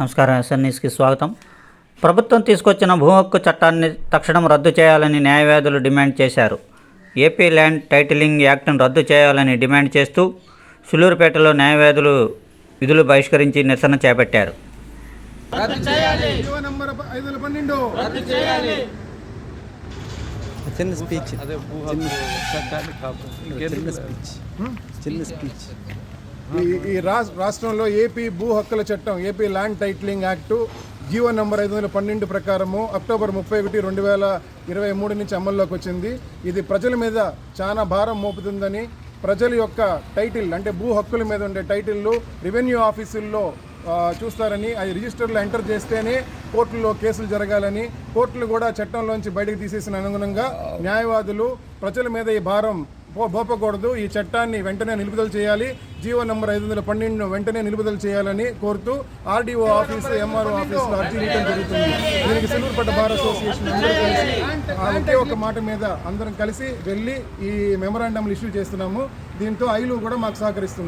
నమస్కారం ఎస్ఎన్ న్యూస్కి స్వాగతం. ప్రభుత్వం తీసుకొచ్చిన భూ హక్కు చట్టాన్ని తక్షణం రద్దు చేయాలని న్యాయవాదులు డిమాండ్ చేశారు. ఏపీ ల్యాండ్ టైటిలింగ్ యాక్ట్ను రద్దు చేయాలని డిమాండ్ చేస్తూ సులూరుపేటలో న్యాయవాదులు విధులు బహిష్కరించి నిరసన చేపట్టారు. చిన్న స్పీచ్. చిన్న స్పీచ్. చిన్న స్పీచ్. ఈ ఈ రాష్ట్రంలో ఏపీ భూ హక్కుల చట్టం AP land titling act GO number ఐదు వందల పన్నెండు ప్రకారము అక్టోబర్ ముప్పై ఒకటి రెండు వేల ఇరవై మూడు నుంచి అమల్లోకి వచ్చింది. ఇది ప్రజల మీద చాలా భారం మోపుతుందని ప్రజల యొక్క టైటిల్ అంటే భూ హక్కుల మీద ఉండే టైటిల్లు రెవెన్యూ ఆఫీసుల్లో చూస్తారని అది రిజిస్టర్లో ఎంటర్ చేస్తేనే కోర్టుల్లో కేసులు జరగాలని కోర్టులు కూడా చట్టంలోంచి బయటకు తీసేసిన అనుగుణంగా న్యాయవాదులు ప్రజల మీద ఈ భారం భోపకూడదు. ఈ చట్టాన్ని వెంటనే నిలుపుదల చేయాలి. జీవో నంబర్ ఐదు వందల పన్నెండును వెంటనే నిలుపుదల చేయాలని కోరుతూ ఆర్డీఓ ఆఫీసు ఎంఆర్ఓ ఆఫీసులో అర్జీ ఇవ్వడం జరుగుతుంది. దీనికి సిల్వర్పట్ట బార్ అసోసియేషన్ అందరూ కలిసి ఒకే ఒక మాట మీద అందరం కలిసి వెళ్ళి ఈ మెమరాండంలు ఇష్యూ చేస్తున్నాము. దీంతో ఐలు కూడా మాకు సహకరిస్తుంది.